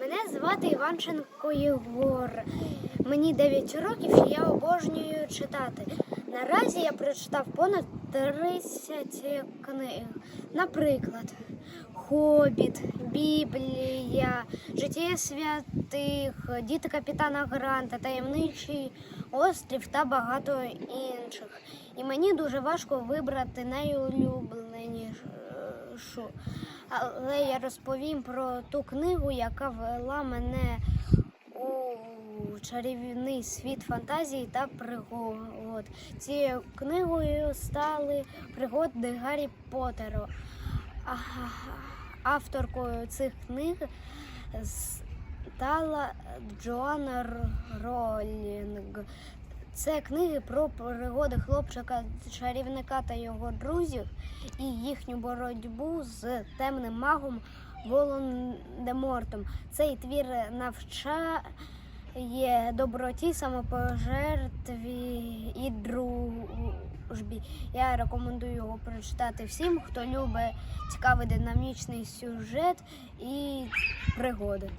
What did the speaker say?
Мене звати Іванченко Єгор. Мені 9 років і я обожнюю читати. Наразі я прочитав понад 30 книг. Наприклад, Хобіт, Біблія, Життя святих, Діти капітана Гранта, Таємничий острів та багато інших. І мені дуже важко вибрати найулюбленішу. Але я розповім про ту книгу, яка вела мене у чарівний світ фантазії та пригод. Цією книгою стали пригоди Гаррі Поттера. А- Авторкою цих книг стала Джоанна Ролінг. Це книги про пригоди хлопчика чарівника та його друзів і їхню боротьбу з темним магом Волан-де-Мортом. Цей твір навчає доброті, самопожертві і дружбі. Я рекомендую його прочитати всім, хто любить цікавий динамічний сюжет і пригоди.